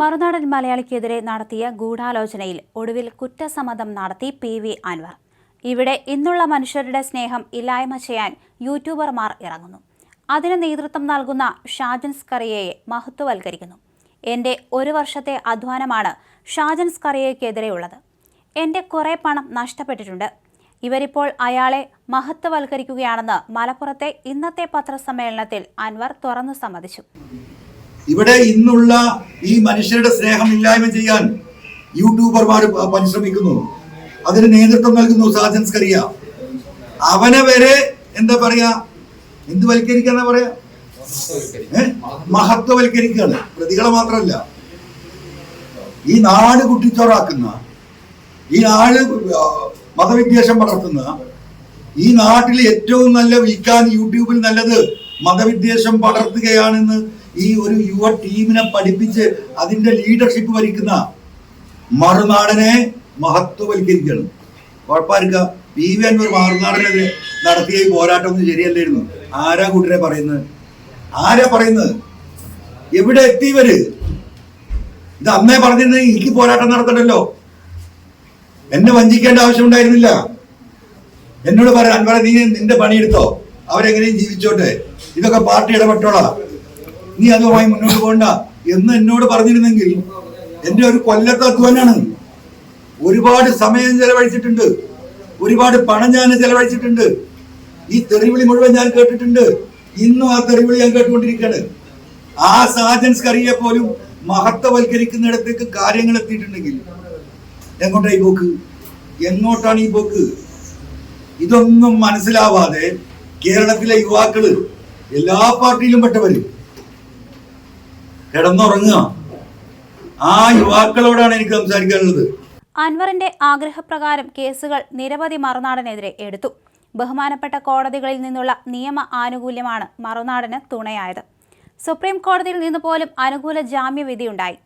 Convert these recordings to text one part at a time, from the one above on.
മറുനാടൻ മലയാളിക്കെതിരെ നടത്തിയ ഗൂഢാലോചനയിൽ ഒടുവിൽ കുറ്റസമ്മതം നടത്തി പി വി അൻവർ. ഇവിടെ ഇന്നുള്ള മനുഷ്യരുടെ സ്നേഹം ഇല്ലായ്മ ചെയ്യാൻ യൂട്യൂബർമാർ ഇറങ്ങുന്നു. അതിന് നേതൃത്വം നൽകുന്ന ഷാജൻ സ്കറിയയെ മഹത്വവൽക്കരിക്കുന്നു. എന്റെ ഒരു വർഷത്തെ അധ്വാനമാണ് ഷാജൻ സ്കറിയയ്ക്കെതിരെയുള്ളത്. എന്റെ കുറേ പണം നഷ്ടപ്പെട്ടിട്ടുണ്ട്. ഇവരിപ്പോൾ അയാളെ മഹത്വവൽക്കരിക്കുകയാണെന്ന് മലപ്പുറത്തെ ഇന്നത്തെ പത്രസമ്മേളനത്തിൽ അൻവർ തുറന്നു സമ്മതിച്ചു. ഇവിടെ ഇന്നുള്ള ഈ മനുഷ്യരുടെ സ്നേഹം ഇല്ലായ്മ ചെയ്യാൻ യൂട്യൂബർമാർ പരിശ്രമിക്കുന്നു. അതിന് നേതൃത്വം നൽകുന്നു സാജൻ സ്കറിയ. അവനെ വരെ എന്താ പറയാ? എന്ത് വൽക്കരിക്കാന്നാ പറയാ? മഹത്വവൽക്കരിക്കുകയാണ് പ്രതികളെ മാത്രമല്ല. ഈ നാട് കുട്ടിച്ചോറാക്കുന്ന ഈ നാട് മതവിദ്വേഷം പടർത്തുന്ന ഈ നാട്ടിൽ ഏറ്റവും നല്ല വിൽക്കാൻ യൂട്യൂബിൽ നല്ലത് മതവിദ്വേഷം പടർത്തുകയാണെന്ന് ഈ ഒരു യുവ ടീമിനെ പഠിപ്പിച്ച് അതിന്റെ ലീഡർഷിപ്പ് വരിക്കുന്ന മറുനാടനെ മഹത്വവൽക്കരിക്കണം കുഴപ്പമില്ല പി വി അൻവർ മറുനാടനെതിരെ നടത്തിയ ഈ പോരാട്ടം ഒന്നും ശരിയല്ലായിരുന്നു. ആരാ കൂട്ടരെ പറയുന്നത്? ആരാ പറയുന്നത്? എവിടെ എത്തിയവര് ഇത് അമ്മേ പറഞ്ഞിരുന്നെങ്കിൽ എനിക്ക് പോരാട്ടം നടത്തണ്ടല്ലോ. എന്നെ വഞ്ചിക്കേണ്ട ആവശ്യമുണ്ടായിരുന്നില്ല എന്നോട് പറയാൻ അൻവറ നീ നിന്റെ പണിയെടുത്തോ. അവരെങ്ങനെയും ജീവിച്ചോട്ടെ. ഇതൊക്കെ പാർട്ടി ഇടപെട്ടോളാ. നീ അതുമായി മുന്നോട്ട് പോകണ്ട എന്ന് എന്നോട് പറഞ്ഞിരുന്നെങ്കിൽ എന്റെ ഒരു കൊല്ലത്തെ അധ്വാനാണ്. ഒരുപാട് സമയം ചെലവഴിച്ചിട്ടുണ്ട്. ഒരുപാട് പണം ഞാൻ ചെലവഴിച്ചിട്ടുണ്ട്. ഈ തെറിവിളി മുഴുവൻ ഞാൻ കേട്ടിട്ടുണ്ട്. ഇന്നും ആ തെറിവിളി ഞാൻ കേട്ടുകൊണ്ടിരിക്കുകയാണ്. ആ സാജൻസ് കറിയെ പോലും മഹത്വവൽക്കരിക്കുന്നിടത്തേക്ക് കാര്യങ്ങൾ എത്തിയിട്ടുണ്ടെങ്കിൽ എങ്ങോട്ടാ ഈ പോക്ക്? എങ്ങോട്ടാണ് ഈ പോക്ക്? ഇതൊന്നും മനസ്സിലാവാതെ കേരളത്തിലെ യുവാക്കൾ എല്ലാ പാർട്ടിയിലും പെട്ടവര് കിടന്നുറങ്ങുക. ആ യുവാക്കളോടാണ് എനിക്ക് സംസാരിക്കാനുള്ളത്. അൻവറിന്റെ ആഗ്രഹപ്രകാരം കേസുകൾ നിരവധി മറുനാടനെതിരെ എടുത്തു. ബഹുമാനപ്പെട്ട കോടതികളിൽ നിന്നുള്ള നിയമ ആനുകൂല്യമാണ് മറുനാടന് തുണയായത്. സുപ്രീം കോടതിയിൽ നിന്ന് പോലും അനുകൂല ജാമ്യവിധിയുണ്ടായി.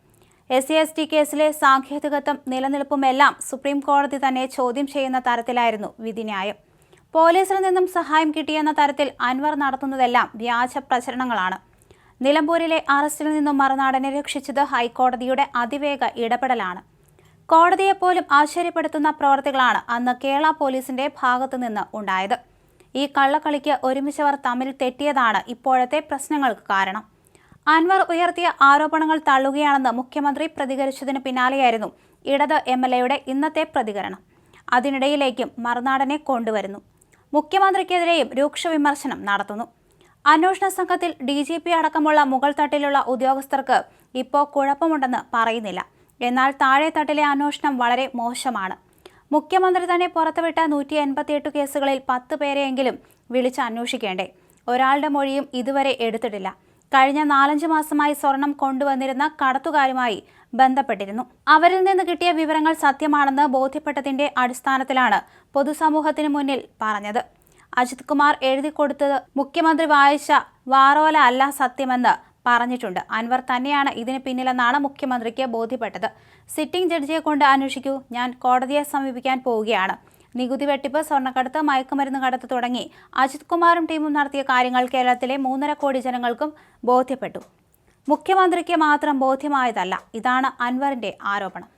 എസ് സി എസ് ടി കേസിലെ സാങ്കേതികത്വം നിലനിൽപ്പുമെല്ലാം സുപ്രീം കോടതി തന്നെ ചോദ്യം ചെയ്യുന്ന തരത്തിലായിരുന്നു വിധിന്യായം. പോലീസിൽ നിന്നും സഹായം കിട്ടിയെന്ന തരത്തിൽ അൻവർ നടത്തുന്നതെല്ലാം വ്യാജ പ്രചരണങ്ങളാണ്. നിലമ്പൂരിലെ അറസ്റ്റിൽ നിന്നും മറുനാടനെ രക്ഷിച്ചത് ഹൈക്കോടതിയുടെ അതിവേഗ ഇടപെടലാണ്. കോടതിയെപ്പോലും ആശ്ചര്യപ്പെടുത്തുന്ന പ്രവർത്തികളാണ് അന്ന് കേരള പോലീസിന്റെ ഭാഗത്തു നിന്ന് ഉണ്ടായത്. ഈ കള്ളക്കളിക്ക് ഒരുമിച്ചവർ തമ്മിൽ തെറ്റിയതാണ് ഇപ്പോഴത്തെ പ്രശ്നങ്ങൾക്ക് കാരണം. അൻവർ ഉയർത്തിയ ആരോപണങ്ങൾ തള്ളുകയാണെന്ന് മുഖ്യമന്ത്രി പ്രതികരിച്ചതിന് പിന്നാലെയായിരുന്നു ഇടത് എം എൽ എയുടെ ഇന്നത്തെ പ്രതികരണം. അതിനിടയിലേക്കും മറുനാടനെ കൊണ്ടുവരുന്നു. മുഖ്യമന്ത്രിക്കെതിരെയും രൂക്ഷ വിമർശനം നടത്തുന്നു. അന്വേഷണ സംഘത്തിൽ ഡി ജി പി അടക്കമുള്ള മുകൾ തട്ടിലുള്ള ഉദ്യോഗസ്ഥർക്ക് ഇപ്പോൾ കുഴപ്പമുണ്ടെന്ന് പറയുന്നില്ല. എന്നാൽ താഴെ തട്ടിലെ അന്വേഷണം വളരെ മോശമാണ്. മുഖ്യമന്ത്രി തന്നെ പുറത്തുവിട്ട നൂറ്റി എൺപത്തിയെട്ട് കേസുകളിൽ പത്ത് പേരെയെങ്കിലും വിളിച്ച് അന്വേഷിക്കേണ്ടേ? ഒരാളുടെ മൊഴിയും ഇതുവരെ എടുത്തിട്ടില്ല. കഴിഞ്ഞ നാലഞ്ച് മാസമായി സ്വർണം കൊണ്ടുവന്നിരുന്ന കടത്തുകാരുമായി ബന്ധപ്പെട്ടിരുന്നു. അവരിൽ നിന്ന് കിട്ടിയ വിവരങ്ങൾ സത്യമാണെന്ന് ബോധ്യപ്പെട്ടതിന്റെ അടിസ്ഥാനത്തിലാണ് പൊതുസമൂഹത്തിന് മുന്നിൽ പറഞ്ഞത്. അജിത് കുമാർ എഴുതി കൊടുത്തത് മുഖ്യമന്ത്രി വായിച്ച വാറോല അല്ല സത്യമെന്ന് പറഞ്ഞിട്ടുണ്ട്. അൻവർ തന്നെയാണ് ഇതിന് പിന്നിലെന്നാണ് മുഖ്യമന്ത്രിക്ക് ബോധ്യപ്പെട്ടത്. സിറ്റിംഗ് ജഡ്ജിയെ കൊണ്ട് അന്വേഷിക്കൂ. ഞാൻ കോടതിയെ സമീപിക്കാൻ പോവുകയാണ്. നികുതി വെട്ടിപ്പ് സ്വർണക്കടത്ത് മയക്കുമരുന്ന് കടത്ത് തുടങ്ങി അജിത് കുമാറും ടീമും നടത്തിയ കാര്യങ്ങൾ കേരളത്തിലെ മൂന്നര കോടി ജനങ്ങൾക്കും ബോധ്യപ്പെട്ടു. മുഖ്യമന്ത്രിക്ക് മാത്രം ബോധ്യമായതല്ല. ഇതാണ് അൻവറിന്റെ ആരോപണം.